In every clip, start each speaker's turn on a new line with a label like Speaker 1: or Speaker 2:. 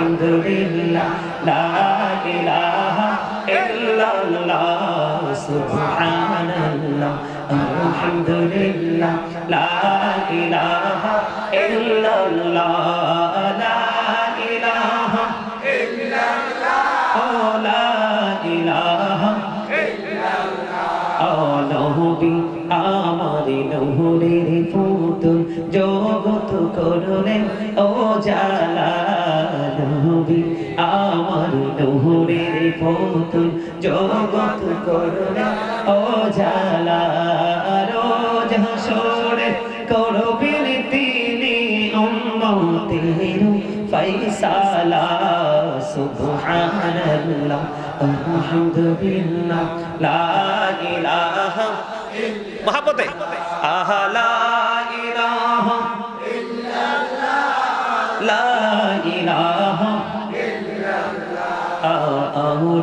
Speaker 1: আলহামদুলিল্লাহ, লা ইলাহা ইল্লাল্লাহ, সুবহানাল্লাহ, আলহামদুলিল্লাহ, লা ইলাহা ইল্লাল্লাহ, লা ইলাহা ও লা ইলাহা নবী আমার নহরের পুতুল জগত করলেন, ও নবী আমার নহরের পুতুল জগত করলেন ও জালা রোজ হাসরে করবেন তিনি উম্মতের ফৈসালা সুবহানাল্লাহ আলহামদুলিল্লাহ লা ইলাহা মহাপতে আহা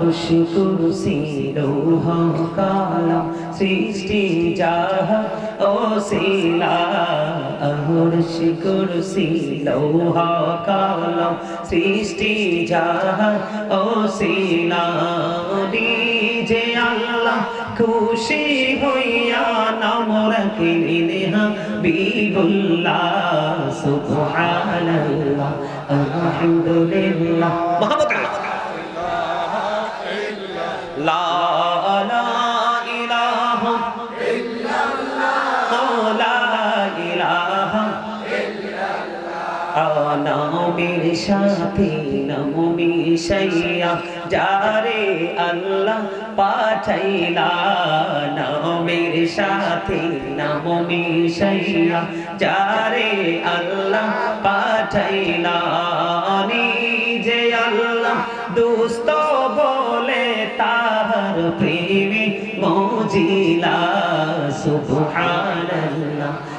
Speaker 1: আরশ কুরসি লৌহ কালাম সৃষ্টি যাহ ও শিলা। আরশ কুরসি লৌহ কালাম সৃষ্টি যাহ ও শিলা। যে আল্লাহ খুশি হইয়া নাম রাখিলেন হাবিবুল্লাহ, সুবহানাল্লাহ, আলহামদুলিল্লাহ। মহাবত নামের সাথে নামি সাইয়া যারে আল্লাহ পাঠাইলা নামের সাথে নামি সাইয়া যারে আল্লাহ পাঠাইলা। নিজে আল্লাহ দুস্ত বলে তাহার প্রেমে মজিলা, সুবহানাল্লাহ।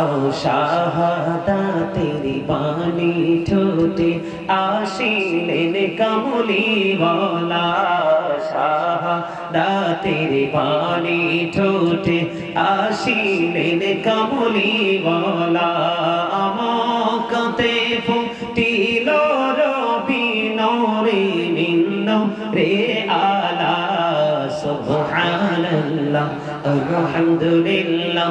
Speaker 1: ও শাহাদাতের বাণী ঠোঁটে আসিলেন কমলি বলা শাহাদাতের বাণী ঠোঁটে আসিলেন কমলি বলা আমকতে ফুটিল রবি নরে নিন্ন রে আলা। সুবহানাল্লাহ, আলহামদুলিল্লাহ।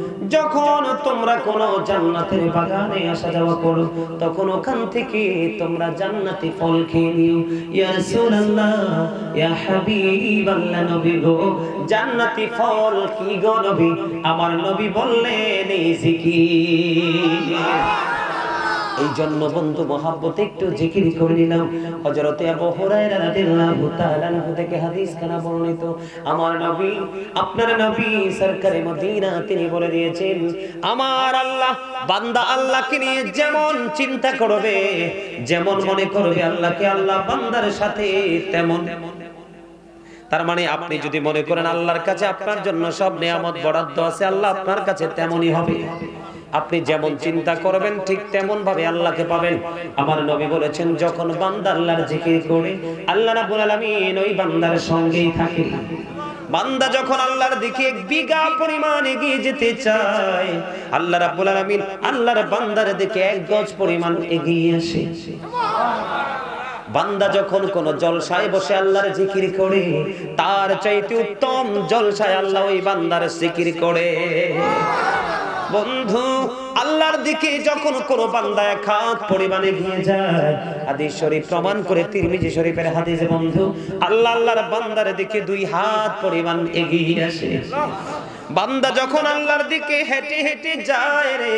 Speaker 1: যখন তোমরা কোন জান্নাতের বাগানে আসা যাওয়া করো, তখন ওখান থেকে তোমরা জান্নাতি ফল খেয়ে নিও। ইয়া রাসূলুল্লাহ, ইয়া হাবিবাল্লাহ নবী গো, জান্নাতি ফল কি গো নবী? আমার নবী বললেন, এই জিকির এই জন্য বন্ধু, মহাব্বত একটু জিকির করে নিলাম। আবু হুরায়রা রাদিয়াল্লাহু তাআলা থেকে হাদিস বর্ণিত। আমার নবী, আপনার নবী সরকারে মদিনা তিনি বলে দিয়েছেন, আমার আল্লাহ, বান্দা আল্লাহকে নিয়ে যেমন চিন্তা করবে, যেমন মনে করবে আল্লাহকে আল্লাহ বান্দার সাথে তেমন। তার মানে আপনি যদি মনে করেন আল্লাহর কাছে আপনার জন্য সব নিয়ামত বরাদ্দ আছে, আল্লাহ আপনার কাছে তেমনই হবে। আপনি যেমন চিন্তা করবেন, ঠিক তেমন ভাবে আল্লাহকে পাবেন। আমার নবী বলেছেন, যখন বান্দা আল্লাহর জিকির করে, আল্লাহ রাব্বুল আলামিন ওই বান্দার সঙ্গেই থাকে। বান্দা যখন আল্লাহর দিকে বিঘা পরিমাণ এগিয়ে যেতে চায়, আল্লাহ রাব্বুল আলামিন আল্লাহর বান্দার দিকে এক গজ পরিমাণ এগিয়ে আসে। বান্দা যখন কোন জলসায় বসে আল্লাহর জিকির করে, তার চাইতে উত্তম জলসায় আল্লাহ ওই বান্দার জিকির করে। বন্ধু, আল্লাহর দিকে যখন কোনো বান্দা এক হাত পরিমাণে গিয়ে যায়, হাদিস শরীফ প্রমাণ করে তিরমিজি শরীফের হাদিসে, বন্ধু, আল্লাহ আল্লাহর বান্দার দিকে দুই হাত পরিমাণ এগিয়ে আসে। বান্দা যখন আল্লাহর দিকে হেঁটে হেঁটে যায় রে,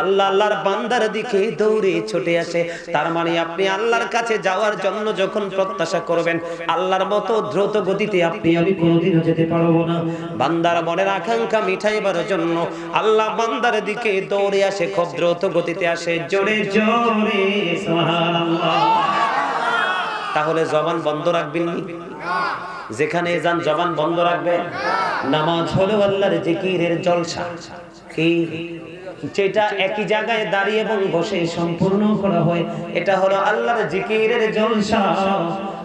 Speaker 1: আল্লাহ আল্লাহর বান্দার দিকে দৌড়ে ছুটে আসে। তার মানে আপনি আল্লাহর কাছে যাওয়ার জন্য যখন প্রত্যাশা করবেন, আল্লাহর মতো দ্রুত গতিতে আপনি আমি কোনোদিনও যেতে পারব না। বান্দার মনের আকাঙ্ক্ষা মিঠাইবার জন্য আল্লাহ বান্দার দিকে দৌড়ে আসে, খুব দ্রুত গতিতে আসে। জোরে জোরে তাহলে জবান বন্ধ রাখবেন নি? যেখানে যান জবান বন্ধ রাখবেন। নামাজ হলো আল্লাহর জিকিরের জলসা। কি? যেটা একই জায়গায় দাঁড়িয়ে এবং বসে সম্পূর্ণ করা হয়, এটা হলো আল্লাহর জিকিরের জলসা।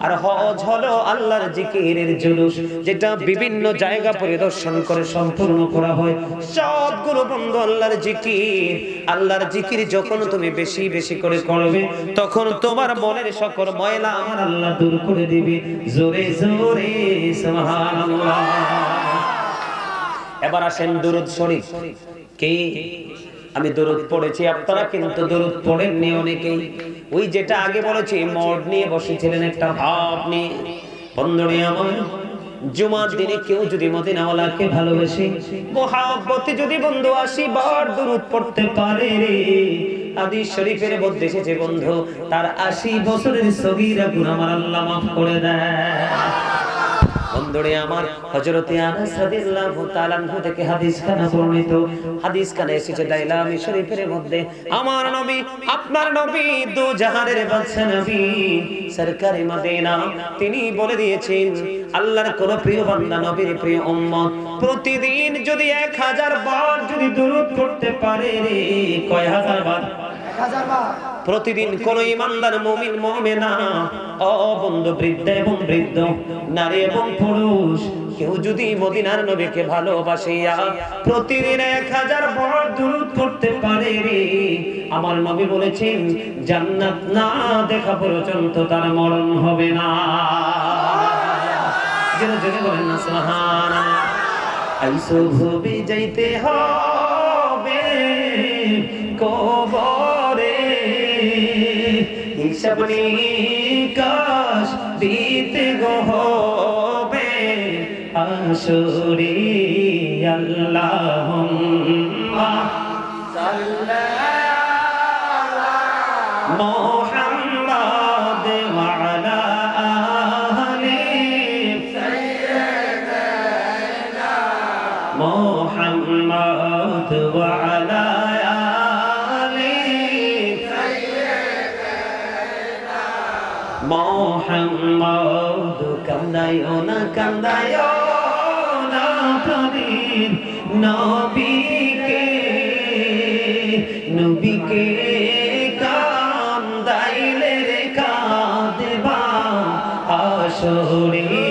Speaker 1: আর হজ হলো আল্লাহর জিকিরের জুলুস, যেটা বিভিন্ন জায়গা পরিদর্শন করে সম্পূর্ণ করা হয়। সবগুলো বন্ধু আল্লাহর জিকির। আল্লাহর জিকির যখন তুমি বেশি বেশি করে করবে, তখন তোমার মনের সকল ময়লা আমার আল্লাহ দূর করে দিবে। জোরে জোরে, সুবহানাল্লাহ। এবার আসেন দুরুদ শরীফ। কে? আমি দরুদ পড়েছি, আপনারা কিন্তু দরুদ পড়েননি অনেকেই। ওই যেটা আগে বলেছি মড নিয়ে বসেছিলেন একটা ভাব নিয়ে। বন্ধুরে আমার, জুমার দিনে কেউ যদি মদিনাওয়ালাকে ভালোবেসে, মহাব্বতে যদি বন্ধু আশি বার দরুদ পড়তে পারে রে। হাদিস শরীফের মধ্যে এসেছে বন্ধু, তার আশি বছরের সগীরা গুনাহ আমার আল্লাহ মাফ করে দেয়। বন্ধুরে আমার হযরতে আনাস রাদিয়াল্লাহু তাআলা আনহু থেকে হাদিস খানা বর্ণিত। হাদিস খানা এসেছে দাইলামি শরীফের মধ্যে, আমার নবী, আপনার নবী দু জাহানের বাদশা নবী সরকারে মদিনা। তিনি বলে দিয়েছেন, আল্লাহর কোন প্রিয় বান্দা নবীর প্রিয় উম্মত। প্রতিদিন যদি 1000 বার যদি দরুদ করতে পারে কয় হাজার বার? প্রতিদিন কোন ইমানদার মুমিন, মুমিনা ও বন্ধু, বৃদ্ধ এবং বৃদ্ধ, নারী এবং পুরুষ, কেউ যদি মদিনার নবীকে ভালোবাসিয়া প্রতিদিন এক হাজার বড় দূরত করতে পারে আমার নবী বলেছেন, জান্নাত না দেখা পর্যন্ত তার মরণ হবে না। যেন জেনে বলেন না ভবে যাইতে হবে কবরে হিসাব কাশ দিতে গোবে আসুরি আল্লাহুম্মা মুহাম্মাদ মোহাম্মদ কান্দায়ও না কান্দায়ও না প্রদীপ নবীকে নবীকে কান্দাইলে রে কাঁদবা আসরে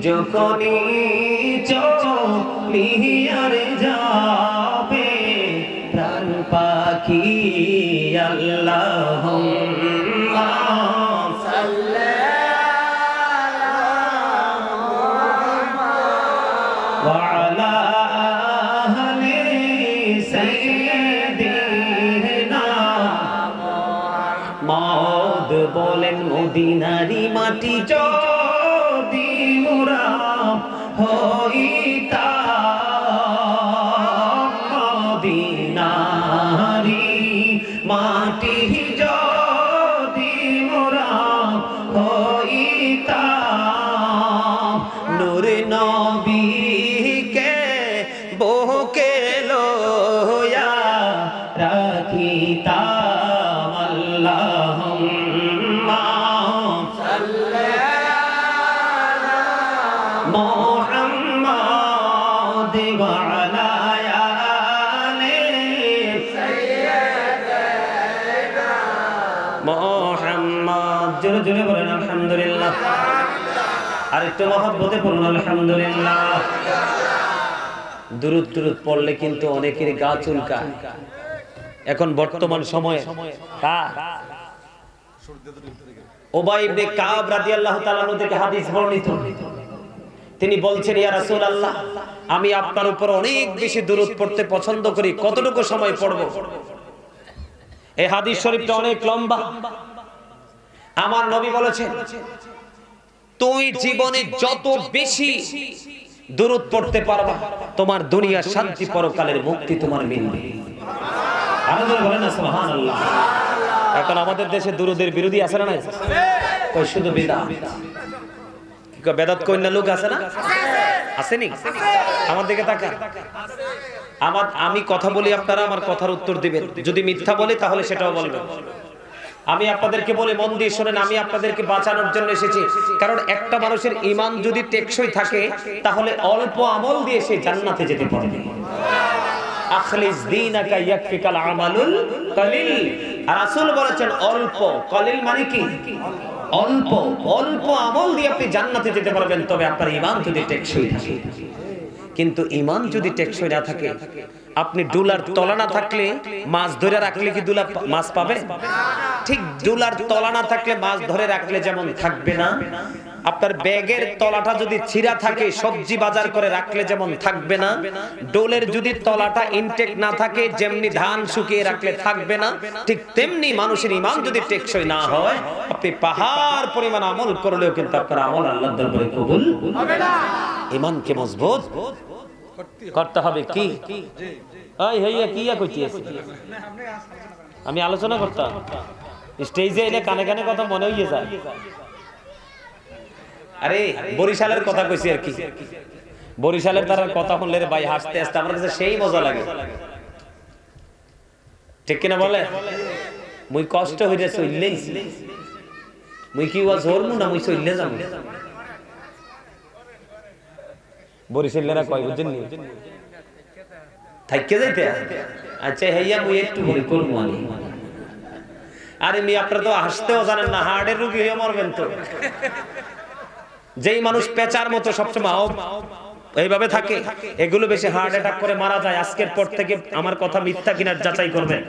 Speaker 1: যখনই চোখিয়ার যাবে প্রাণ পাখি আল্লাহ বলেন মদিনারি মাটি চল মাটি যদি মোরা হইতা নূর নবীকে বহকে লোয়া রাখিতাম। আর একটু মহব্বতে পড়ুন, আলহামদুলিল্লাহ। দুরুদ দুরুদ পড়লে কিন্তু অনেকের গা চুলকায়। এখন বর্তমান সময়ে কার থেকে হাদিস তিনি বলছেন আমি আপনার উপর অনেক বেশি দুরূদ পড়তে পছন্দ করি। কতটুকু সময় পড়ব? এই হাদিস শরীফটা অনেক লম্বা। আমার নবী বলেছেন তুই জীবনে যত বেশি দুরূদ পড়তে পারবা তোমার দুনিয়ার শান্তি পরকালের মুক্তি তোমার মিলবে। এখন আমাদের দেশে দুরুদের বিরোধী আছে না নাই? শুধু বেদাত? কি বেদাত কই লোক আছে না? আসেনি? আমার দিকে তাকা আমার আমি কথা বলি আপনারা আমার কথার উত্তর দিবেন। যদি মিথ্যা বলি তাহলে সেটাও বলবেন। আমি আপনাদেরকে বলে, মন দিয়ে শোনেন, আমি আপনাদেরকে বাঁচানোর জন্য এসেছি। কারণ একটা মানুষের ইমান যদি টেকসই থাকে, তাহলে অল্প আমল দিয়ে সে জান্নাতে যেতে পারবে আমালুল বলেছেন, অল্প মানে কি? অল্প অল্প আমল দিয়ে আপনি জান্নাতে যেতে পারবেন, তবে আপনার ঈমান যদি টেকসই থাকে। কিন্তু ইমান যদি টেকসই না থাকে, আপনি ডুলার তলা না থাকলে, মাছ ধরে রাখলে কি দুলা মাছ পাবে ঠিক ডুলার তলা না থাকলে মাছ ধরে রাখলে যেমন থাকবে না, আপনার ব্যাগের তলাটা যদি ছিঁড়া থাকে, সবজি বাজার করে রাখলে যেমন থাকবে না, ডোলের যদি তলাটা ইনটেক না থাকে, যেমনি ধান শুকিয়ে রাখলে থাকবে না, ঠিক তেমনি মানুষের ইমান যদি টেকসই না হয়, আপনি পাহাড় পরিমাণ আমল করলেও কিন্তু আপনার আমল আল্লাহ দরবারে কবুল হবে না। ইমানকে মজবুত করতে হবে কি? ওই হইয়া কি ইয়া আমি আলোচনা করতাম। স্টেজে এলে কানে কানে কথা মনে হইয়ে যায়। আরে, বরিশালের কথা কইছি আর কি। বরিশালের তার কথা শুনলে রে ভাই হাসতে হাসতে আমার কাছে সেই মজা লাগে। ঠিক কিনা বলে? মুই কষ্ট হইরে চললেই মুই কি ওয়া জোরমু না মুই চললে যাম? বরিশালেরা কয় বুঝছেন নি? থাইকে যাইতে? আচ্ছা হেইয়া মুই একটু বলি করব আমি আরে মি, আপনারা তো হাসতেও জানেন না হার্টের রুগী হয়ে মরবেন তো। যেই মানুষ পেঁচার মতো সবসময় এইভাবে থাকে, এগুলো বেশি হার্ট অ্যাটাক করে মারা যায়, আজকের পর থেকে আমার কথা মিথ্যা কিনার যাচাই করবেন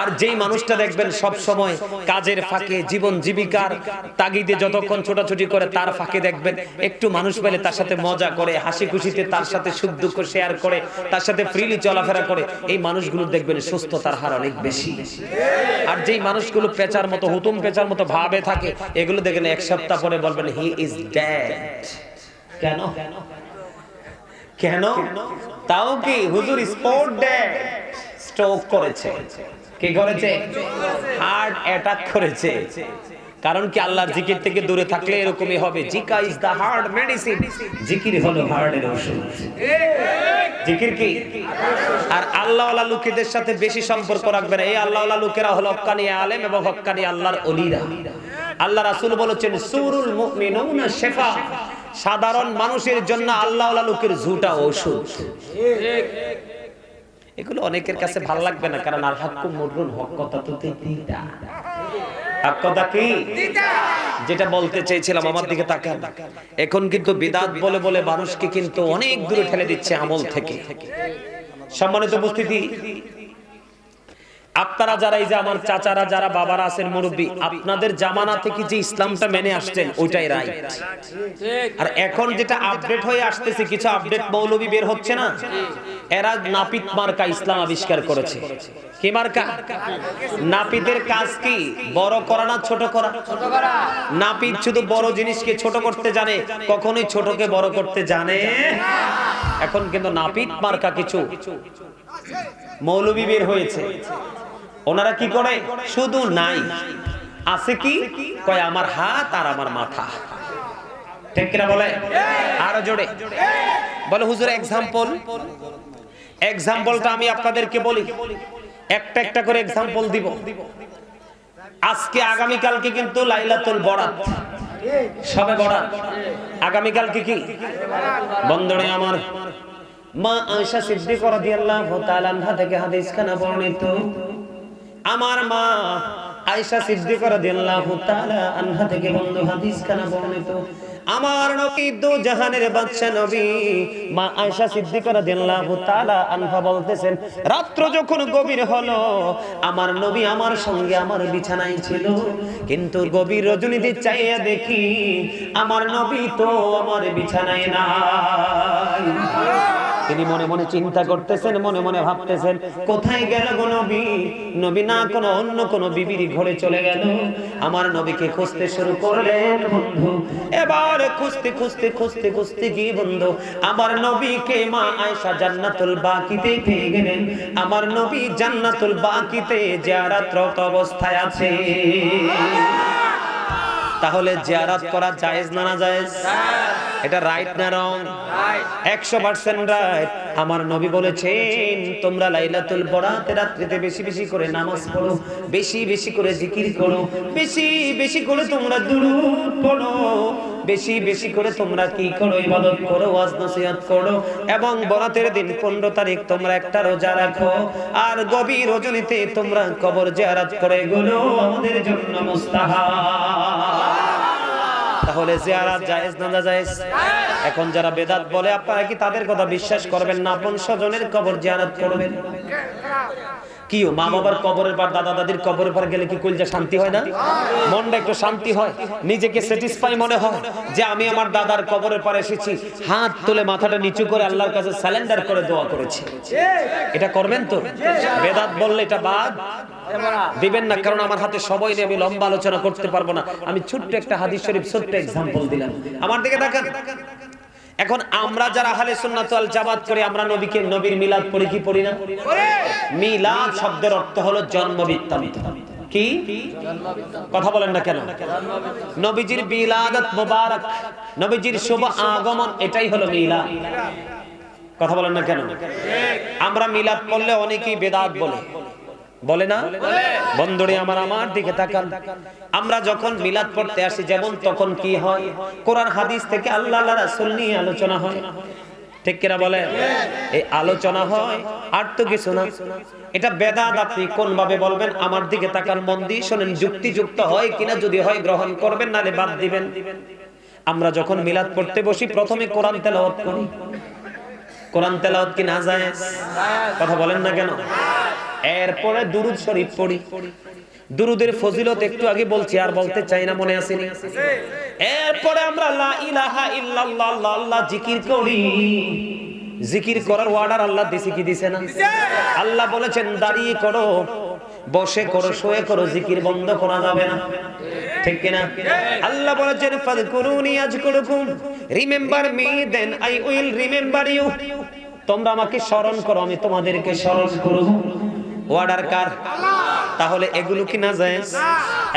Speaker 1: আর যেই মানুষটা দেখবেন সব সময় কাজের ফাঁকে, জীবন জীবিকার তাগিদে যতক্ষণ ছোটাছুটি করে, তার ফাঁকে দেখবেন একটু মানুষ পেলে তার সাথে মজা করে, হাসি খুশিতে তার সাথে সুখ দুঃখ শেয়ার করে, তার সাথে ফ্রিলি চলাফেরা করে, এই মানুষগুলো দেখবেন সুস্থতার হার অনেক বেশি। আর যেই মানুষগুলো পেঁচার মতো, হুতুম পেঁচার মতো ভাবে থাকে, এগুলো দেখেন এক সপ্তাহ পরে বলবেন হি ইজ ড্যাড কেন? কেন? তাও কি হুজুর স্পোর্ট ড্যাড স্ট্রোক করেছে। কি করেছে? হার্ট অ্যাটাক করেছে। কারণ কি আল্লাহর জিকির থেকে দূরে থাকলে এরকমই হবে। জিকা ইজ দা হার্ট মেডিসিন জিকির হলো হার্টের ওষুধ। জিকির কি? আর আল্লাহওয়ালা লোকেদের সাথে বেশি সম্পর্ক রাখবেন এই আল্লাহওয়ালা লোকেরা হলো হক্কানি আলেম এবং হক্কানি আল্লাহর অলিরা। আল্লাহ রাসূল বলেছেন, সুরুল মুমিনুনা শিফা। সাধারণ মানুষের জন্য আল্লাহওয়ালা লোকের ঝুটা ওষুধ। এগুলো অনেকের কাছে ভালো লাগবে না কারণ আর হাক্কু মরুন হক কথা তো তিনটা। হক কথা কি? যেটা বলতে চেয়েছিলাম আমার দিকে তাকান। এখন কিন্তু বিদাত বলে বলে মানুষকে কিন্তু অনেক দূরে ঠেলে দিচ্ছে আমল থেকে। সম্মানিত উপস্থিতি আপনারা যারা এই যে আমার চাচারা, যারা বাবারা আছেন মুরব্বী, আপনাদের জামানা থেকে যে ইসলামটা মেনে আসছেন, ওইটাই রাইট আর এখন যেটা আপডেট হয়ে আসতেছে, কিছু আপডেট মৌলবী বের হচ্ছে না? এরা নাপিত মার্কা ইসলাম আবিষ্কার করেছে। কি মার্কা? নাপিতের কাজ কি? বড় করা না ছোট করা? নাপিত শুধু বড় জিনিসকে ছোট করতে জানে, কখনোই ছোটকে বড় করতে জানে এখন কিন্তু নাপিত মার্কা কিছু মৌলবী বের হয়েছে। ওনারা কি করে? শুধু নাই। আছে কি? কয়, আমার হাত আর আমার মাথা। ঠিক কিনা বলে? আরও জোরে। বলে, হুজুর এক্সাম্পল এক্সাম্পলটা আমি আপনাদেরকে বলি। একটা একটা করে এক্সাম্পল দিব। আজকে আগামী কালকে কিন্তু লাইলাতুল বরাত। সবে বরাত। আগামী কালকে কি? বন্ধনে আমার মা আয়েশা সিদ্দিকা রাদিয়াল্লাহু তাআলা থেকে হাদিস খানা বর্ণিত। আমার মা আয়েশা সিদ্দিকা রাদিয়াল্লাহু তাআলা আনহা থেকে বন্ধু হাদিস খানা বর্ণিত। আমার নবী দু জাহানের বাদশা নবী মা আয়েশা সিদ্দিকা রাদিয়াল্লাহু তাআলা আনহা বলতেছেন, রাত্র যখন গভীর হলো, আমার নবী আমার সঙ্গে আমার বিছানায় ছিল। কিন্তু গভীর রজনীতে চাইয়া দেখি, আমার নবী তো আমার বিছানায় নাই। তিনি মনে মনে চিন্তা করতেছেন, মনে মনে ভাবতেছেন, কোথায় গেল গো নবী? নবী না কোনো অন্য কোনো বিবির ঘরে চলে গেল। আমার নবীকে খুঁজতে শুরু করলেন, বন্ধু। এবার খুঁজতে খুঁজতে খুঁজতে খুঁজতে গিয়ে বন্ধু? আমার নবীকে মা আয়েশা জান্নাতুল বাকিতে পেয়ে গেলেন। আমার নবী জান্নাতুল বাকিতে জিয়ারাতরত অবস্থায় আছে। তাহলে জিয়ারাত করা জায়েজ না না জায়েজ এটা রাইট না রং একশো পার্সেন্ট রাইট আমার নবী বলেছেন, তোমরা লাইলাতুল বরাতে রাত্রিতে বেশি বেশি করে নামাজ পড়ো, বেশি বেশি করে জিকির করো, বেশি বেশি করে তোমরা দুরূদ পড়ো। বেশি বেশি করে তোমরা কি করো? ইবাদত করো, ওয়াজ নসিহত করো। এবং বরাতের দিন 15 তারিখ তোমরা একটা রোজা রাখো। আর গভীর রজনীতে তোমরা কবর জিয়ারত করে গুলো। আমাদের জন্য মুস্তাহাব। তাহলে জিয়ারাত জায়েজ না জায়েজ এখন যারা বেদাত বলে, আপনারা কি তাদের কথা বিশ্বাস করবেন না? আপন স্বজনের কবর জিয়ারত করবেন? কি মা বাবার কবরের পর, দাদা দাদির কবরের পর গেলে কি কলজা শান্তি হয় না? মনটা একটু শান্তি হয়, নিজেকে স্যাটিসফাই মনে হয় যে আমি আমার দাদার কবরের পর এসেছি। হাত তুলে মাথাটা নিচু করে আল্লাহর কাছে স্যালেন্ডার করে দোয়া করেছি। এটা করবেন তো? বেদাত বললে এটা বাদ। দিবেন না, কারণ আমার হাতে সময় নেই, আমি লম্বা আলোচনা করতে পারব না। আমি ছোট্ট একটা হাদিস শরীফ, ছোট্ট এক্সাম্পল দিলাম। আমার দিকে দেখেন এখন আমরা যারা আহলে সুন্নাত ওয়াল জামাত করি আমরা নবীকে নবীর মিলাদ পড়ি কি পড়ি না? মিলাদ শব্দের অর্থ হলো জন্ম বৃত্তান্ত কি? কথা বলেন না কেন? নবীজির বিলাদত মুবারক নবীজির শুভ আগমন এটাই হলো মিলাদ। কথা বলেন না কেন? আমরা মিলাদ পড়লে অনেকেই বেদাত বলে। বলে না? বন্ধুরে আমার আমার দিকে তাকান। আমরা যখন মিলাদ পড়তে আসি যেমন তখন কি হয়? কোরআন হাদিস থেকে আল্লাহ রাসূল নিয়ে আলোচনা হয়। ঠিক কিনা বলে এই আলোচনা হয় আর তো কিছু না। এটা বেদাত আপনি কোন ভাবে বলবেন? আমার দিকে তাকান মন দিয়ে শোনেন যুক্তিযুক্ত হয় কিনা যদি হয় গ্রহণ করবেন নালে বাদ দিবেন। আমরা যখন মিলাদ পড়তে বসি প্রথমে কোরআন তেলাওয়াত করি। কোরআন তেলাওয়াত কি না যায় কথা বলেন না কেন? এরপরে দুরুদ শরীফ পড়ি। দুরুদের ফজিলত একটু আগে বলছি, আর বলতে চাই না, মনে আসেনি এরপরে আমরা লা ইলাহা ইল্লাল্লাহ আল্লাহ জিকির করি। জিকির করার অর্ডার আল্লাহ দিছে কি দিছে না? আল্লাহ বলেছেন, দাঁড়িয়ে করো, বসে করো, শুয়ে করো, জিকির বন্ধ করা যাবে না। ঠিক কিনা? আল্লাহ বলেছেন ফাযকুরুনি আযকুরুকুম remember me then I will remember you তোমরা আমাকে স্মরণ করো, আমি তোমাদেরকে স্মরণ করব। অর্ডার কার? তাহলে এগুলো কি না যায়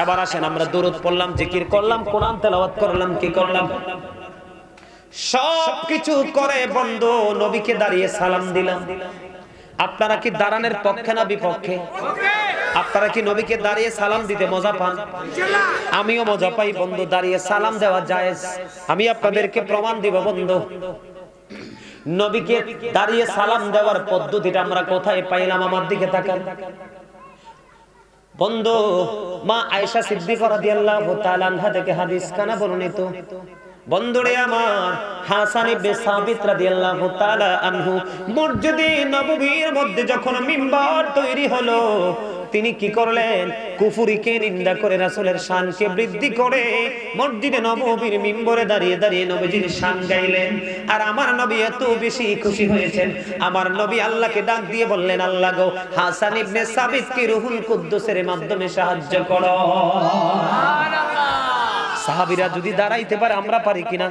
Speaker 1: এবার আসেন, আমরা দরুদ পড়লাম, জিকির করলাম, কোরআন তেলাওয়াত করলাম, কি করলাম? সব কিছু করে বন্ধ, নবীকে দাঁড়িয়ে সালাম দিলাম। আপনারা কি দাঁড়ানোর পক্ষে না বিপক্ষে? আপনারা কি নবীকে দাঁড়িয়ে সালাম দিতে মজা পান? আমিও মজা পাই, বন্ধু, দাঁড়িয়ে সালাম দেওয়া জায়েজ। আমি আপনাদেরকে প্রমাণ দিব, বন্ধু। নবীকে দাঁড়িয়ে সালাম দেওয়ার পদ্ধতিটা আমরা কোথায় পাইলাম? আমার দিকে তাকান। বন্ধু, মা আয়েশা সিদ্দিকা রাদিয়াল্লাহু তাআলা আনহা থেকে হাদিস কানা বর্ণিত। বন্ধুরে আমার, হাসান ইবনে সাবিত রাদিয়াল্লাহু তাআলা আনহু মসজিদে নববীর মধ্যে যখন মিম্বার তৈরি হলো তিনি কি করলেন? কুফুরিকে নিন্দা করে রাসুলের শানকে বৃদ্ধি করে মসজিদে নবীর মিম্বরে দাঁড়িয়ে দাঁড়িয়ে নবীজির শান গাইলেন। আর আমার নবী এত বেশি খুশি হয়েছেন। আমার নবী আল্লাহকে ডাক দিয়ে বললেন, আল্লাহ গো, হাসান ইবনে সাবিতকে রুহুল কুদ্দুসের মাধ্যমে সাহায্য করো। সাহাবিরা যদি দাঁড়াইতে পারে, আমরা পারি কিনা?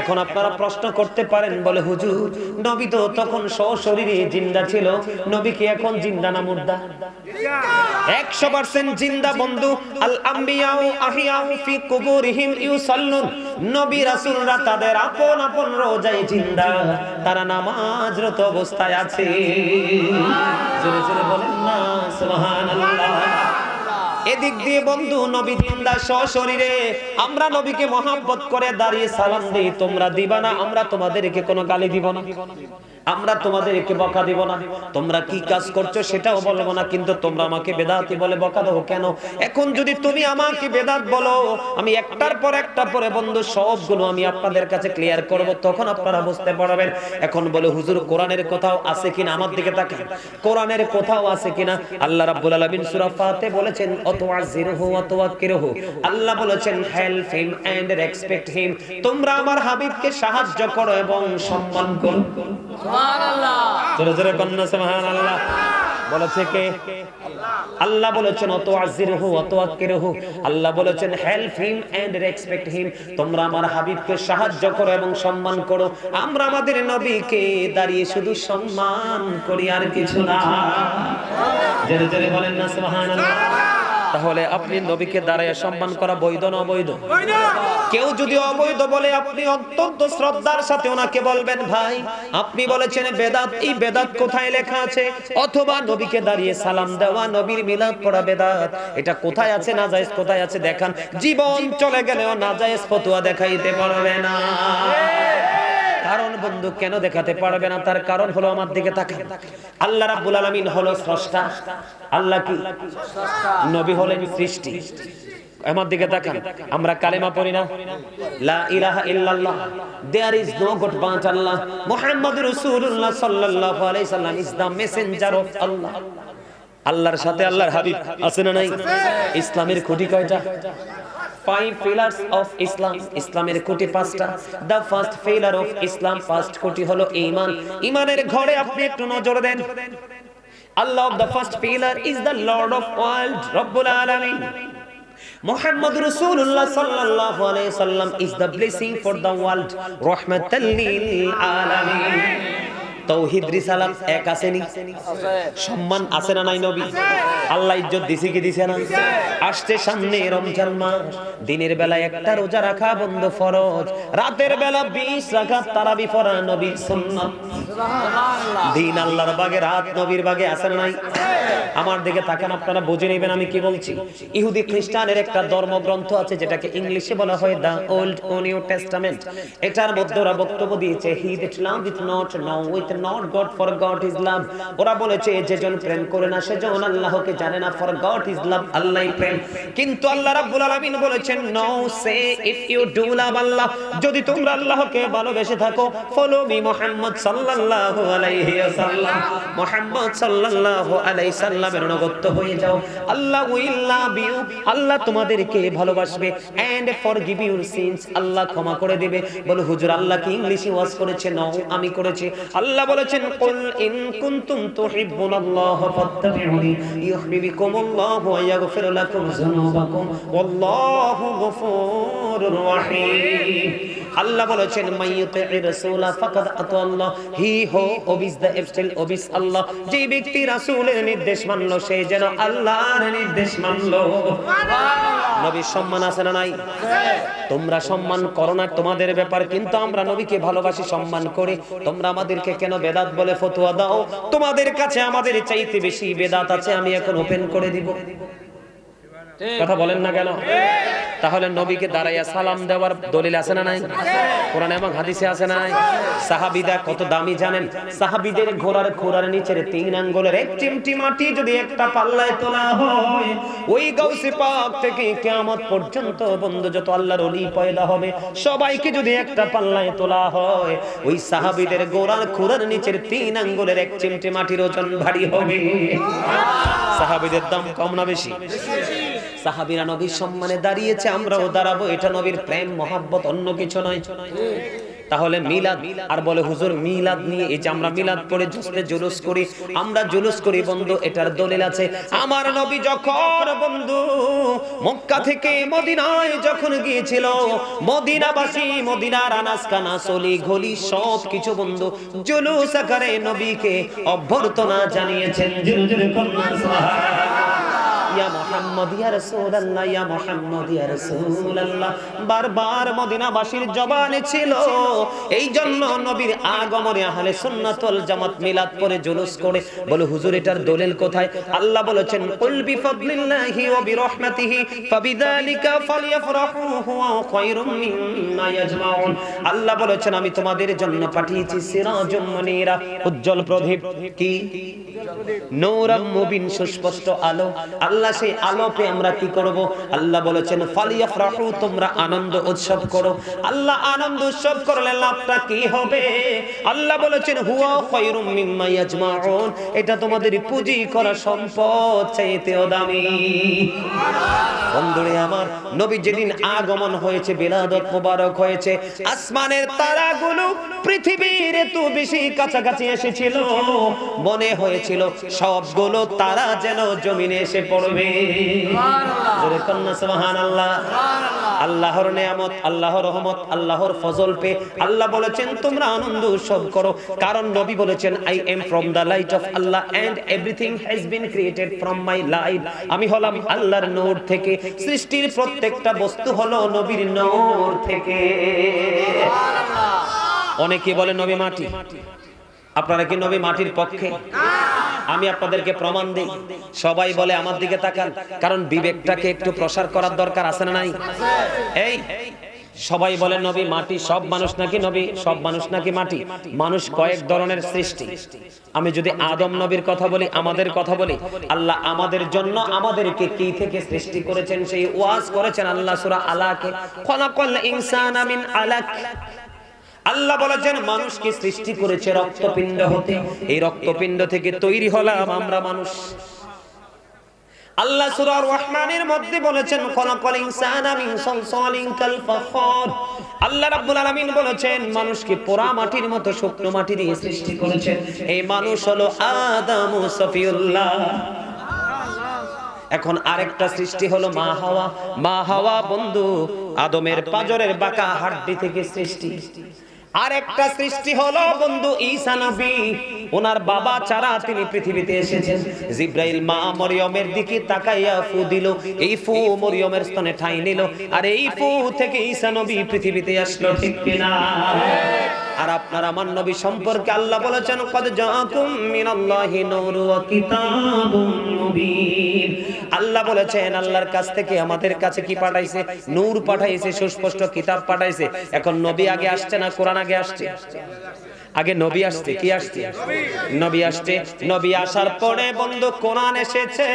Speaker 1: এখন আপনারা প্রশ্ন করতে পারেন, বলে, হুজুর, নবী তো তখন সশরীরে জিন্দা ছিল। নবী কি এখন জিন্দা না মুর্দা? একশো পার্সেন্ট জিন্দা বন্ধু। আল আম্বিয়াউ আহিয়াউ ফি কুবুরিহিম ইউসাল্লুন। নবী রাসূলরা তাদের আপন আপন রোজায় জিন্দা। তারা নামাজরত অবস্থায় আছে। জোরে জোরে বলেন না, সুবহানাল্লাহ। এদিক দিয়ে বন্ধু নবী জিন্দা সশরীরে, আমরা নবীকে মহাব্বত করে দাঁড়িয়ে সালাম দেই, তোমরা দিবা না, আমরা তোমাদেরকে কোনো গালি দিব না। আমরা তোমাদেরকে বকা দিব না। তোমরা কি কাজ করছ সেটাও বলব না, কিন্তু তোমরা আমাকে বেদাতি বলে বকা দেবো কেন? এখন যদি তুমি আমাকে বেদাত বলো, আমি একটার পর একটা পরে বন্ধু, সবগুলো আমি আপনাদের কাছে ক্লিয়ার করব, তখন আপনারা বুঝতে পারবেন। এখন বলে, হুজুর, কোরআনের কোথাও আছে কিনা? আমার দিকে তাকান। কোরআনের কোথাও আছে কিনা? আল্লাহ রাব্বুল আলামিন সূরা ফাতে বলেছেন, অতওয়াজিরহু ওয়াতাওয়াক্কিরহু আল্লাহ বলেছেন help him and respect him তোমরা আমার হাবিবকে সাহায্য করো এবং সম্মান করো। Help him and respect him তোমরা আমার হাবিবকে সাহায্য করো এবং সম্মান করো। আমরা আমাদের নবীকে দাঁড়িয়ে শুধু সম্মান করি আর কিছু না। বলেন না তাহলে আপনি নবীকে দাঁড়ায় সম্মান করা বৈধ না অবৈধ? কেউ যদি অবৈধ বলে আপনি অত্যন্ত শ্রদ্ধার সাথে ওনাকে বলবেন, ভাই, আপনি বলেছেন বেদাত, এই বেদাত কোথায় লেখা আছে? অথবা নবীকে দাঁড়িয়ে সালাম দেওয়া, নবীর মিলাদ পড়া বেদাত, এটা কোথায় আছে, না জায়েজ কোথায় আছে, দেখান। জীবন চলে গেলেও না জায়েজ ফতোয়া দেখাইতে পারবে না। কারণ বন্ধু কেন দেখাতে পারবে না? তার কারণ হলো আমার দিকে তাকান। আল্লাহ রাব্বুল আলামিন হলো স্রষ্টা। আল্লাহ কি? নবী হলেন সৃষ্টি। আমার দিকে তাকান। আমরা কালেমা পড়ি না? লা ইলাহা ইল্লাল্লাহ। There is no God but Allah মুহাম্মাদুর রাসূলুল্লাহ সাল্লাল্লাহু আলাইহি সাল্লাম is the messenger of Allah আল্লাহর সাথে আল্লাহর হাবিব আছে না নাই? ইসলামের খুঁটি কয়টা? ফাইভ পিলার্স অফ ইসলাম ইসলামের খুঁটি পাঁচটা। The first pillar of Islam first খুঁটি হলো ঈমান। ঈমানের ঘরে আপনি একটু নজর দেন। আল্লাহ the first pillar is the lord of world, রব্বুল আলামিন। মুহাম্মদ রাসূলুল্লাহ সাল্লাল্লাহু আলাইহি সাল্লাম is the blessing for the world রাহমাতাল লিল আলামিন। তৌহিদ রিসালাত এক আসেনি? সম্মান আছে না নাই নবী? আল্লাহ ইজ্জত দিছে কি দিছে না? আসছে সামনে রমজান মাস, দিনের বেলা একটা রোজা রাখা বন্ধ ফরজ, রাতের বেলা 20 রাখা তারাবি পড়া নবীর সুন্নাত। দিন আল্লাহর বাগে, রাত নবীর বাগে আছে না নাই? আমার দিকে তাকান, আপনারা বুঝে নেবেন আমি কি বলছি। ইহুদি খ্রিস্টানের একটা ধর্মগ্রন্থ আছে যেটাকে ইংলিশে বলা হয় দা ওল্ড ও নিউ টেস্টামেন্ট। এটার মধ্যে ওরা বক্তব্য দিয়েছে he that loveth not knoweth God for God is love ওরা বলেছে প্রেম করে না আল্লাহকে জানে না গড ইজ লাভ আল্লাহই প্রেম। কিন্তু আল্লাহ রাব্বুল আলামিন বলেছেন say if you do love Allah. যদি তোমরা আল্লাহকে ভালোবেসে থাকো ফলো মি মুহাম্মদ সাল্লাল্লাহু আলাইহি ওয়াসাল্লাম। মুহাম্মদ সাল্লাল্লাহু আলাইহি সাল্লামের অনুগত হয়ে যাও। আল্লাহ উইল লাভ ইউ আল্লাহ তোমাদেরকে ভালোবাসবে। আল্লাহ ক্ষমা করে দিবে। বলে হুজুর, আল্লাহ কি ইংলিশে ওয়াজ করেছে? নাও আমি করেছি। আল্লাহ বলেছেন কুল ইন কুনতুম তুহিব্বুনাল্লাহ ফাত্তাবিউনি ইউহিব্বুকুমুল্লাহ ওয়া ইয়াগফির লাকুম যুনুবাকুম। ওয়াল্লাহু গফুরুর রহিম। আল্লাহ বলেছেন ফাকাদ আতাল্লাহ হি, হো ওবিস দ্য এফস্টেল ওবিস আল্লাহ। যে ব্যক্তি রাসূলের নির্দেশ মানলো, সে যেন আল্লাহর নির্দেশ মানলো। নবীর সম্মান আছে না নাই? তোমরা সম্মান করো না তোমাদের ব্যাপার, কিন্তু আমরা নবীকে ভালোবাসি, সম্মান করি। তোমরা আমাদেরকে কেন বেদাত বলে ফতোয়া দাও? তোমাদের কাছে আমাদের চাইতে বেশি বেদাত আছে, আমি এখন ওপেন করে দিব। কথা বলেন না কেন? তাহলে নবীকে দাঁড়াইয়া সালাম দেওয়ার দলিল আছে না নাই? কোরআন এবং হাদিসে আছে নাই? সাহাবিদা কত দামি জানেন? সাহাবিদের ঘোড়ার ঘোড়ার নিচের তিন আঙ্গুলের এক চিমটি মাটি যদি একটা পাল্লায় তোলা হয়, ওই গাউসে পাক থেকে কিয়ামত পর্যন্ত বন্ধু যত আল্লাহর ওলি পয়দা হবে, সবাইকে যদি একটা পাল্লায় তোলা হয়, ওই সাহাবিদের গোড়ার ঘোড়ার নিচের তিন আঙ্গুলের এক চিমটি মাটির ওজন ভারী হবে। সাহাবিদের দাম কম না বেশি? সাহাবিরা নবীর সম্মানে দাঁড়িয়েছে, আমরাও দাঁড়াবো। এটা নবীর প্রেম, মহাব্বত, অন্য কিছু নয়। তাহলে মিলাদ, আর বলে, হুজুর, মিলাদ নিয়ে এই যে আমরা মিলাদ পড়ে জুসলে জুলুস করি, আমরা জুলুস করি বন্ধু, এটার দলিল আছে। আমার নবী যখন, বন্ধু, মক্কা থেকে মদিনায় যখন গিয়েছিল, মদিনাবাসী, মদিনার আনাস কানা সলি গলি, সব কিছু বন্ধু, জুলুস আকারে নবীকে অভ্যর্থনা জানিয়েছেন। জুরু কন্যা সুবহানাল্লাহ ইয়া মুহাম্মদ ইয়া রাসূলুল্লাহ, ইয়া মুহাম্মদ ইয়া রাসূলুল্লাহ। বারবার মদিনাবাসীর জবানে ছিল এই জন্য নবীর আগমনে আহলে সুন্নাত ওয়াল জামাত মিলাদ পরে জুলুস করে হুজুর, এটার দলিল কোথায়? আল্লাহ বলেছেন, কুল ওয়া ফাবিযালিকা ফালইফরাহু হুয়া খায়রুম মিম্মা ইয়াজমাউন। আল্লাহ বলেছেন, আমি তোমাদের জন্য পাঠিয়েছি সিরাজুম মুনীরা, উজ্জ্বল প্রদীপ। কি? নূরাম মুবিন, সুস্পষ্ট আলো। আল্লাহ সেই আলো পেয়ে আমরা কি করব? আল্লাহ বলেছেন, ফালিয়াফরাহু, তোমরা আনন্দ উৎসব করো। আল্লাহ আনন্দ উৎসব করলে লাভটা কি হবে? আল্লাহ বলেছেন, হুয়া খায়রুম মিম্মা ইয়াজমাউন। এটা তোমাদের পুঁজি করা সম্পদ চাইতেও দামি। বন্ধুরে আমার, নবী যেদিন আগমন হয়েছে, বিলাদত মোবারক হয়েছে, আসমানের তারাগুলো পৃথিবীর এত বেশি কাছাকাছি এসেছিল মনে হয়েছিল সবগুলো তারা যেন জমিনে এসে পড়বে। আল্লাহর নেয়ামত আল্লাহর রহমত আল্লাহর ফজল পে। আল্লাহ বলেছেন তোমরা আনন্দ উৎসব করো। কারণ নবী বলেছেন I am from the light of Allah and everything has been created from my light আমি হলাম আল্লাহর নূর থেকে। সৃষ্টির প্রত্যেকটা বস্তু হলো নবীর নূর থেকে। অনেকে বলে নবী মাটি। আপনারা কি নবী মাটির পক্ষে? আমি আপনাদেরকে প্রমাণ দিই। সবাই বলে আমার দিকে তাকান। কারণ বিবেকটাকে একটু প্রসার করার দরকার আছে না নাই? এই, সবাই বলে নবী মাটি, সব মানুষ নাকি নবী, সব মানুষ নাকি মাটি? মানুষ কয়েক ধরনের সৃষ্টি। আমি যদি আদম নবীর কথা বলি, আমাদের কথা বলি, আল্লাহ আমাদের জন্য আমাদেরকে কি থেকে সৃষ্টি করেছেন, সেই ওয়াজ করেছেন আল্লাহ সূরা আলাকে। খলাকাল ইনসানা মিন আলাক। আল্লাহ বলেছেন মানুষকে সৃষ্টি করেছে রক্তপিণ্ড হতে। এই রক্তপিণ্ড থেকে তৈরি হলাম আমরা মানুষ। আল্লাহ সূরা রহমানের মধ্যে বলেছেন, খলাকাল ইনসানা মিন সালসালিন কাল আল্লাহ রাব্বুল আলামিন বলেছেন, মানুষকে পোড়া মাটির মতো শুকনো মাটি দিয়ে সৃষ্টি করেছেন। এই মানুষ হলো আদম ও সফিউল্লাহ। এখন আরেকটা সৃষ্টি হলো মা হাওয়া। মা হাওয়া বন্ধু আদমের পাজরের বাঁকা হাড্ডি থেকে সৃষ্টি। আরেকটা সৃষ্টি হলো বন্ধু ঈসা নবী। ওনার বাবা ছাড়া তিনি পৃথিবীতে এসেছেন। জিব্রাইল মা মরিয়মের দিকে তাকাইয়া ফু দিল। এই ফু মরিয়মের স্তনে ঠাঁই নিল। আর এই ফু থেকে ঈসা নবী পৃথিবীতে আসলো ঠিক কিনা? আর আপনার আমার সম্পর্কে আল্লাহ বলেছেন, কদ জাকুম মিনাল্লাহি নূরু ওয়া কিতাবুম মুবিন। আল্লাহ বলেছেন, আল্লাহর কাছ থেকে আমাদের কাছে কি পাঠাইছে? নূর পাঠাইছে, সুস্পষ্ট কিতাব পাঠাইছে। এখন নবী আগে আসছে না কোরআন আগে আসছে? আগে নবী আসছে, কি আসছে? নবী আসছে, নবী আসার পরে বন্ধু কোরআন এসেছে।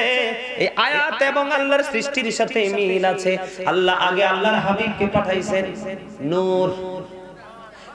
Speaker 1: এই আয়াত এবং আল্লাহর সৃষ্টির সাথে মিল আছে। আল্লাহ আগে আল্লাহর হাবিবকে পাঠাইছেন, নূর।